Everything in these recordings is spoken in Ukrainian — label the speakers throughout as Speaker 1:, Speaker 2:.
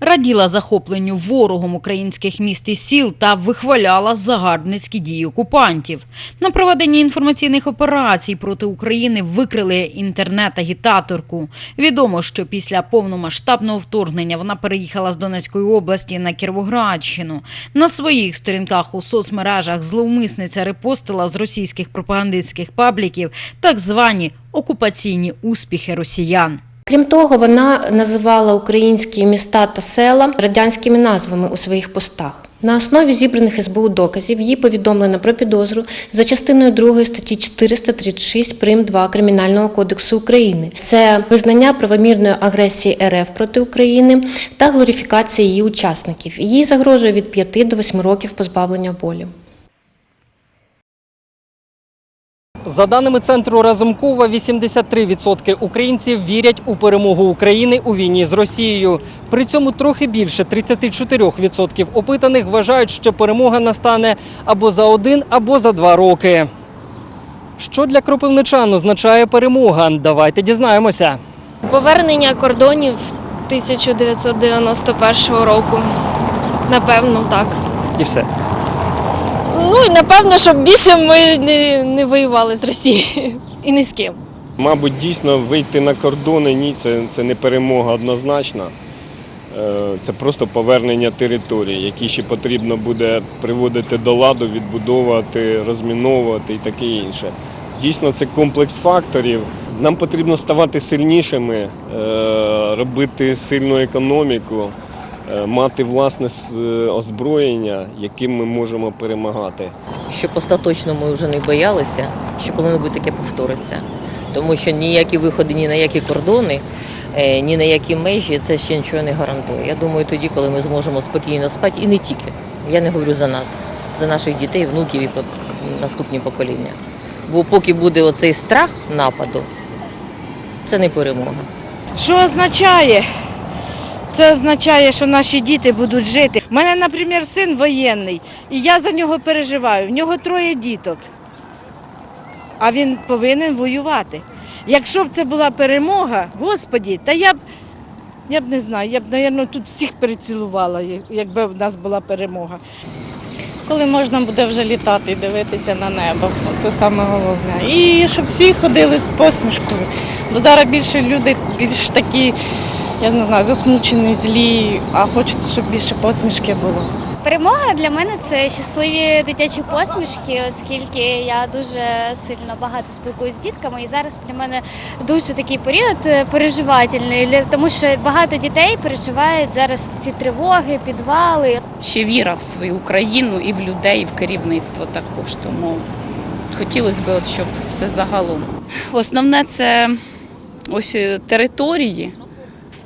Speaker 1: раділа захопленню ворогом українських міст і сіл та вихваляла загарбницькі дії окупантів. На проведенні інформаційних операцій проти України викрили інтернет-агітаторку. Відомо, що після повномасштабного вторгнення вона переїхала з Донецької області на Кіровоградщину. На своїх сторінках у соцмережах зловмисниця репостила з російських пропагандистських пабліків так звані окупаційні успіхи росіян.
Speaker 2: Крім того, вона називала українські міста та села радянськими назвами у своїх постах. На основі зібраних СБУ доказів їй повідомлено про підозру за частиною 2 статті 436 прим. 2 Кримінального кодексу України. Це визнання правомірної агресії РФ проти України та глорифікація її учасників. Їй загрожує від 5 до 8 років позбавлення волі.
Speaker 3: За даними центру Разумкова, 83% українців вірять у перемогу України у війні з Росією. При цьому трохи більше 34% опитаних вважають, що перемога настане або за один, або за два роки. Що для кропивничан означає перемога? Давайте дізнаємося.
Speaker 4: Повернення кордонів 1991 року. Напевно, так.
Speaker 3: І все.
Speaker 4: Ну і напевно, щоб більше ми не, не воювали з Росією і ні з ким.
Speaker 5: Мабуть, дійсно вийти на кордони ні, це, це не перемога однозначно. Е, Це просто повернення території, які ще потрібно буде приводити до ладу, відбудовувати, розміновувати і таке інше. Дійсно, це комплекс факторів. Нам потрібно ставати сильнішими, е, робити сильну економіку, мати власне озброєння, яким ми можемо перемагати.
Speaker 6: щоб остаточно ми вже не боялися, що коли-небудь таке повториться. Тому що ніякі виходи, ні на які кордони, е, ні на які межі це ще нічого не гарантує. Я думаю, тоді, коли ми зможемо спокійно спати, і не тільки. Я не говорю за нас, за наших дітей, внуків і по- наступні покоління. Бо поки буде оцей страх нападу, це не перемога.
Speaker 7: Що означає? Це означає, що наші діти будуть жити. У мене, наприклад, син воєнний, і я за нього переживаю. В нього троє діток, а він повинен воювати. Якщо б це була перемога, Господі, та я б, я б не знаю, я б, мабуть, тут всіх перецілувала, якби в нас була перемога.
Speaker 8: коли можна буде вже літати і дивитися на небо. Це саме головне. І щоб всі ходили з посмішкою. Бо зараз більше люди більш такі, я не знаю, засмучені, злі, а хочеться, щоб більше посмішки було.
Speaker 9: Перемога для мене це щасливі дитячі посмішки, оскільки я дуже сильно багато спілкуюся з дітками, і зараз для мене дуже такий період е, переживательний, тому що багато дітей переживають зараз ці тривоги, підвали.
Speaker 10: ще віра в свою країну і в людей, і в керівництво також. Тому хотілося б, от, щоб все загалом. Основне це ось е, території,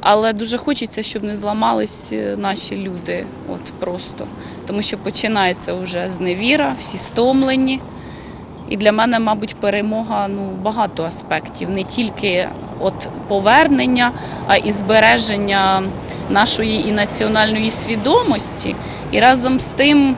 Speaker 10: але дуже хочеться, щоб не зламались е, наші люди. От просто. Тому що починається вже зневіра, всі стомлені. І для мене, мабуть, перемога ну, багато аспектів, не тільки от повернення, а і збереження нашої і національної свідомості, і разом з тим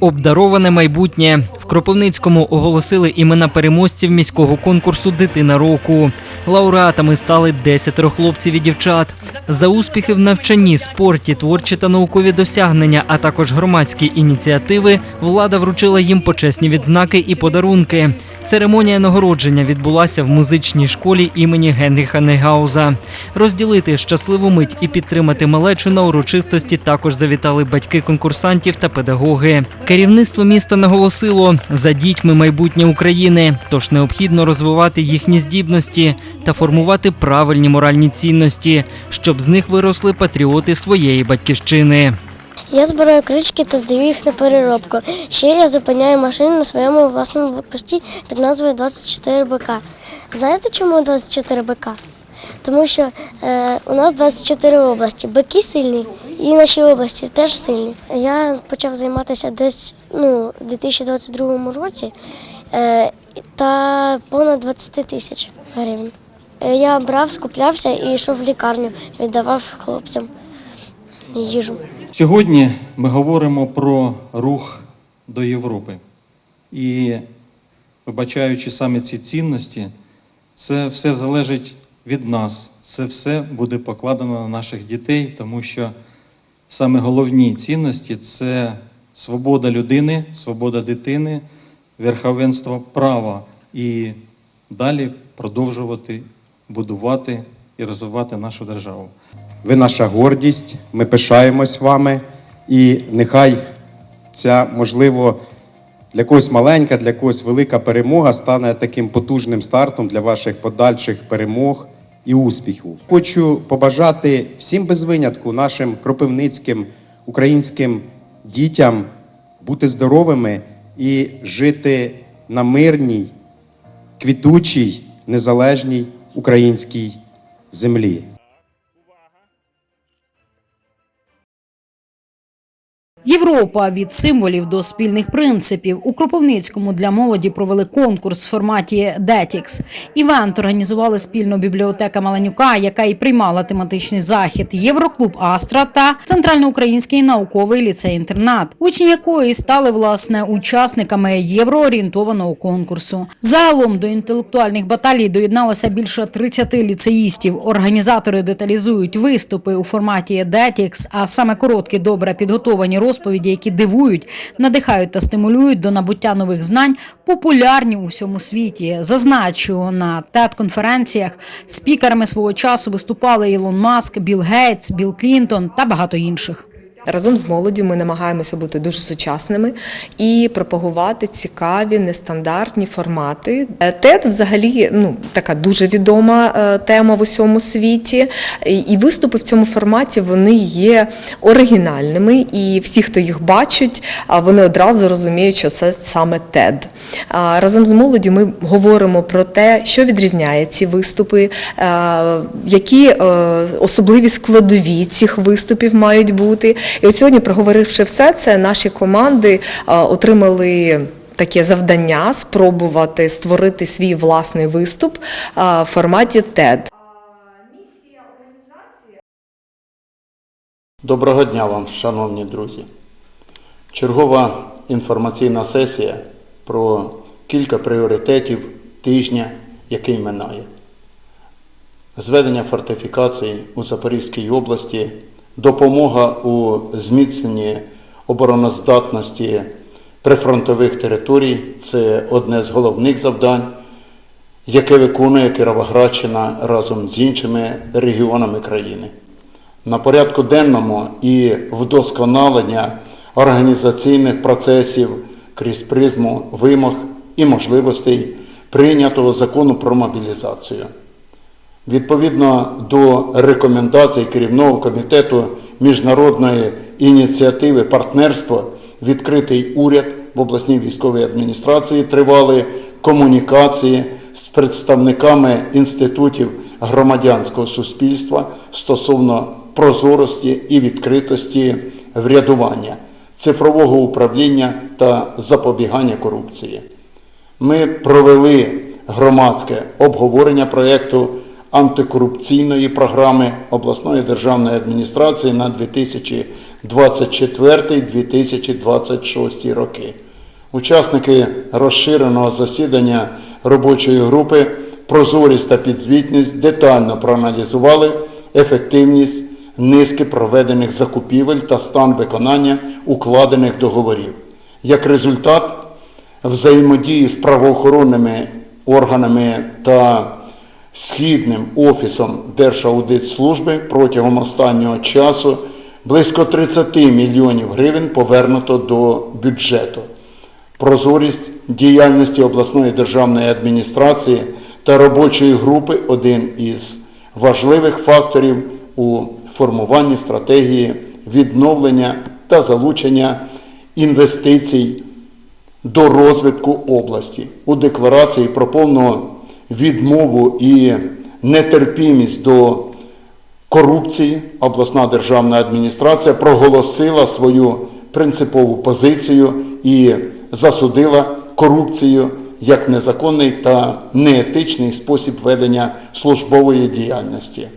Speaker 3: Обдароване майбутнє Кропивницькому оголосили імена переможців міського конкурсу Дитина року. Лауреатами стали 10 хлопців і дівчат. За успіхи в навчанні, спорті, творчі та наукові досягнення, а також громадські ініціативи, влада вручила їм почесні відзнаки і подарунки. Церемонія нагородження відбулася в музичній школі імені Генріха Нейгауза. Розділити щасливу мить і підтримати малечу на урочистості також завітали батьки конкурсантів та педагоги. Керівництво міста наголосило за дітьми майбутнє України, тож необхідно розвивати їхні здібності та формувати правильні моральні цінності, щоб з них виросли патріоти своєї батьківщини.
Speaker 11: Я збираю крички та здаю їх на переробку. Ще я зупиняю машини на своєму власному пості під назвою 24 БК. Знаєте, чому 24 БК? Тому що е, у нас 24 області. Бики сильні, і наші області теж сильні. Я почав займатися десь ну, у 2022 році е, та понад 20 тисяч гривень. Е, Я брав, скуплявся і йшов в лікарню, віддавав хлопцям їжу.
Speaker 12: Сьогодні ми говоримо про рух до Європи. І, вибачаючи саме ці цінності, Це все залежить від нас. Це все буде покладено на наших дітей, тому що саме головні цінності це свобода людини, свобода дитини, верховенство права. І далі продовжувати будувати і розвивати нашу державу.
Speaker 13: Ви наша гордість, ми пишаємось вами, і нехай ця, можливо, для когось маленька, для когось велика перемога стане таким потужним стартом для ваших подальших перемог і успіху. Хочу побажати всім без винятку нашим кропивницьким українським дітям бути здоровими і жити на мирній, квітучій, незалежній українській землі.
Speaker 1: Європа від символів до спільних принципів у Кропивницькому для молоді провели конкурс в форматі Детікс. Івент організували спільно бібліотека Маленюка, яка і приймала тематичний захід, Євроклуб Астра та Центральноукраїнський науковий ліцей-інтернат, учні якої стали власне учасниками євроорієнтованого конкурсу. Загалом до інтелектуальних баталій доєдналося більше 30 ліцеїстів. Організатори деталізують виступи у форматі Детікс, а саме короткі, добре підготовані розповіді, які дивують, надихають та стимулюють до набуття нових знань, популярні у всьому світі. Зазначу на тет-конференціях спікерами свого часу виступали Ілон Маск, Білл Гейтс, Білл Клінтон та багато інших.
Speaker 14: Разом з молоддю ми намагаємося бути дуже сучасними і пропагувати цікаві нестандартні формати. ТЕД взагалі ну така дуже відома е, тема в усьому світі. І- виступи в цьому форматі вони є оригінальними, і всі, хто їх бачить, вони одразу розуміють, що це саме. А Разом з молоддю ми говоримо про те, що відрізняє ці виступи, е, які е, особливі складові цих виступів мають бути. І от сьогодні, проговоривши все це, наші команди е, отримали. Таке завдання спробувати створити свій власний виступ е, в форматі TED.
Speaker 15: Доброго дня вам, шановні друзі. Чергова інформаційна сесія про кілька пріоритетів тижня, який минає. Зведення фортифікацій у Запорізькій області, допомога у зміцненні обороноздатності прифронтових територій це одне з головних завдань, яке виконує Кіровоградщина разом з іншими регіонами країни. На порядку денному і вдосконалення організаційних процесів крізь призму вимог і можливостей прийнятого закону про мобілізацію. Відповідно до рекомендацій керівного комітету міжнародної ініціативи партнерство відкритий уряд в обласній військовій адміністрації тривали комунікації з представниками інститутів громадянського суспільства стосовно прозорості і відкритості врядування, цифрового управління та запобігання корупції. Ми провели громадське обговорення проєкту антикорупційної програми обласної державної адміністрації на 2024-2026 роки. Учасники розширеного засідання робочої групи прозорість та підзвітність детально проаналізували ефективність низки проведених закупівель та стан виконання укладених договорів. Як результат, взаємодії з правоохоронними органами та Східним офісом Держаудитслужби протягом останнього часу близько 30 мільйонів гривень повернуто до бюджету. Прозорість діяльності обласної державної адміністрації та робочої групи один із важливих факторів у формуванні стратегії відновлення та залучення інвестицій до розвитку області у декларації про повну відмову і нетерпімість до корупції обласна державна адміністрація проголосила свою принципову позицію і засудила корупцію як незаконний та неетичний спосіб ведення службової діяльності.